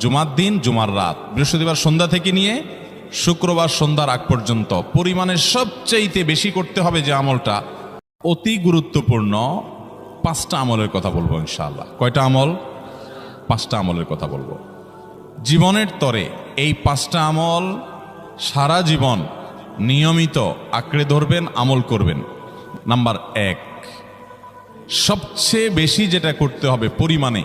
জুমার দিন, জুমার রাত। বৃহস্পতিবার সন্ধ্যা থেকে নিয়ে শুক্রবার সন্ধ্যার আগ পর্যন্ত পরিমাণের সবচেয়েতে বেশি করতে হবে যে আমলটা। অতি গুরুত্বপূর্ণ পাঁচটা আমলের কথা বলব, ইনশাআল্লাহ। কয়টা আমল? পাঁচটা আমলের কথা বলব। জীবনের তরে এই পাঁচটা আমল সারা জীবন নিয়মিত আঁকড়ে ধরবেন, আমল করবেন। নাম্বার এক, সবচেয়ে বেশি যেটা করতে হবে পরিমাণে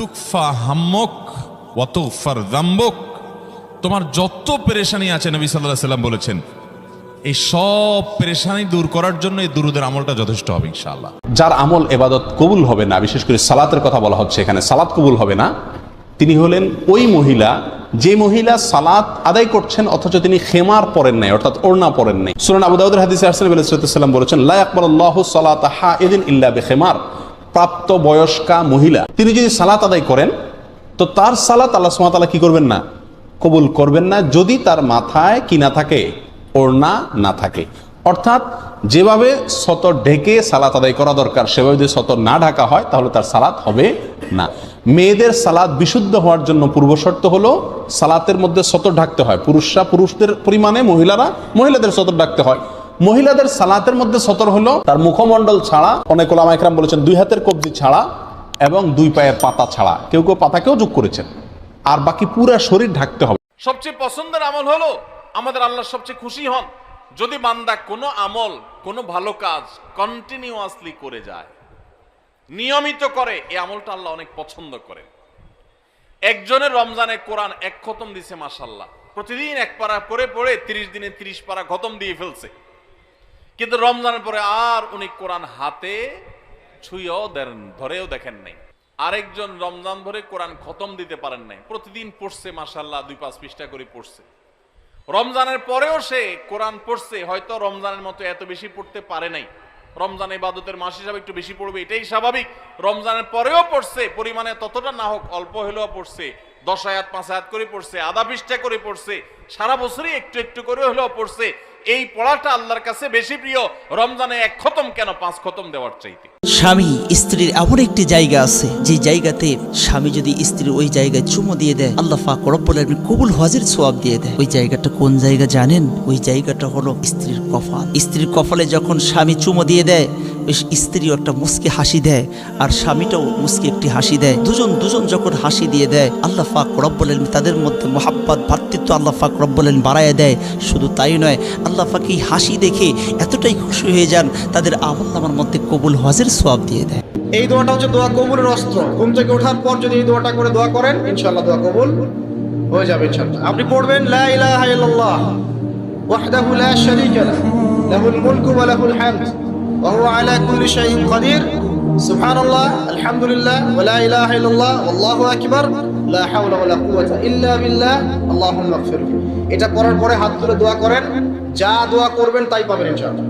তুকফা হাম্মক ওয়াতুফার দাম্বক। তোমার যত পেরেশানি আছে নবী সাল্লাহ সাল্লাম বলেছেন, এই সব পেরেশানি দূর করার জন্য এই দুরুদের আমলটা যথেষ্ট হবে ইনশাআল্লাহ। যার আমল এবাদত কবুল হবে না, বিশেষ করে সালাতের কথা বলা হচ্ছে এখানে, সালাত কবুল হবে না, তিনি হলেন ওই মহিলা, যে মহিলা সালাত আদায় করছেন, অথচ তিনি খেমার পরেন নাই, অর্থাৎ ওড়না পরেন নাই। সুরান আবু হাদিস আসসালাম বলেছেন, লা আকবরাল্লাহ সালাত হা এদিন ইল্লা বেখেমার। প্রাপ্ত বয়স্কা মহিলা, তিনি যদি সালাত আদায় করেন, তো তার সালাত আল্লাহ সুমাতালা কি করবেন না? কবুল করবেন না, যদি তার মাথায় কি না থাকে, ওড়না না থাকে। অর্থাৎ যেভাবে সতর ঢেকে সালাত আদায় করা দরকার, সেভাবে যদি সতর না ঢাকা হয়, তাহলে তার সালাত হবে না। মেয়েদের সালাত বিশুদ্ধ হওয়ার জন্য পূর্ব শর্ত হলো, সালাতের মধ্যে সতর ঢাকতে হয়। পুরুষরা পুরুষদের পরিমাণে, মহিলারা মহিলাদের সতর ঢাকতে হয়। মহিলাদের সালাতের মধ্যে সতর হলো, তার মুখমণ্ডল ছাড়া অনেক ওলামা একরাম বলেছেন, দুই হাতের কবজি ছাড়া এবং দুই পায়ের পাতা ছাড়া। কেউ কেউ পাতাকেও যোগ করেছেন। আর বাকি পুরা শরীর ঢাকতে হবে। সবচেয়ে পছন্দের আমল হলো আমাদের আল্লাহ সবচেয়ে খুশি হন, যদি বান্দা কোনো আমল, কোনো ভালো কাজ কন্টিনিউয়াসলি করে যায়, নিয়মিত করে, এই আমলটা আল্লাহ অনেক পছন্দ করে একজনের রমজানে কোরআন এক খতম দিছে মাসাল্লাহ প্রতিদিন এক পারা করে পড়ে, তিরিশ দিনে তিরিশ পারা খতম দিয়ে ফেলছে। কিন্তু রমজানের পরে আর উনি কোরআন হাতে ছুঁয়েও দেন, ধরেও দেখেন নাই। আরেকজন রমজান ভরে কোরআন খতম দিতে পারেন নাই। প্রতিদিন পড়ছে মাসাল্লাহ দুই পাঁচ পৃষ্ঠা করে পড়ছে। রমজানের পরেও সে কোরআন পড়ছে, হয়তো রমজানের মতো এত বেশি পড়তে পারে নাই। রমজান ইবাদতের মাস হিসাবে একটু বেশি পড়বে, এটাই স্বাভাবিক। রমজানের পরেও পড়ছে, পরিমাণে ততটা না হোক, অল্প হলেও পড়ছে। দশ আয়াত, পাঁচ আয়াত করে পড়ছে, আধা পৃষ্ঠা করে পড়ছে, সারা বছরই একটু একটু করে হলেও পড়ছে। এই পড়াটা আল্লাহর কাছে বেশি প্রিয়। রমজানে এক খতম কেন? পাঁচ খতম দেওয়ার চাইতে। স্বামী স্ত্রীর এমন একটি জায়গা আছে, যে জায়গাতে স্বামী যদি স্ত্রীর ওই জায়গায় চুমো দিয়ে দেয়, আল্লাহ পাক রব্বুল আলামিন কবুল হজের সোয়াব দিয়ে দেয়। ওই জায়গাটা কোন জায়গা জানেন? ওই জায়গাটা হলো স্ত্রীর কপাল। স্ত্রীর কপালে যখন স্বামী চুমো দিয়ে দেয় ওই স্ত্রীও একটা মুসকি হাসি দেয়, আর স্বামীটাও মুসকি একটি হাসি দেয়। দুজন দুজন যখন হাসি দিয়ে দেয়, আল্লাহ পাক রব্বুল আলামিন তাদের মধ্যে মোহাব্বত, ভাতৃত্ব আল্লাহ পাক রব্বুল আলামিন বাড়ায় দেয়। শুধু তাই নয় আল্লাহ এই হাসি দেখে এতটাই খুশি হয়ে যান, তাদের আমল নামার মধ্যে কবুল হজের সোয়াব দিয়ে দেয়। এই দোয়াটা হচ্ছে দোয়া কবুলের অস্ত্র। ঘুম থেকে ওঠার পর যদি এই দোয়াটা করে দোয়া করেন, ইনশাআল্লাহ দোয়া কবুল হয়ে যাবে, ইনশাআল্লাহ। আপনি পড়বেন, লা ইলাহা ইল্লাল্লাহ, ওয়াহদাহু লা শারীকা লাহ, লাহুল মুলকু ওয়া লাহুল হামদ, ওয়া হুয়া আলা কুল্লি শাইইন কাদির সুবহানাল্লাহ, আলহামদুলিল্লাহ, ওয়া লা ইলাহা ইল্লাল্লাহ, আল্লাহু আকবার, লা হাওলা ওয়া লা কুওয়াতা ইল্লা বিল্লাহ, আল্লাহুম্মা এটা করার পরে হাত তুলে দোয়া করেন। যা দোয়া করবেন তাই পাবেন ইনশাআল্লাহ।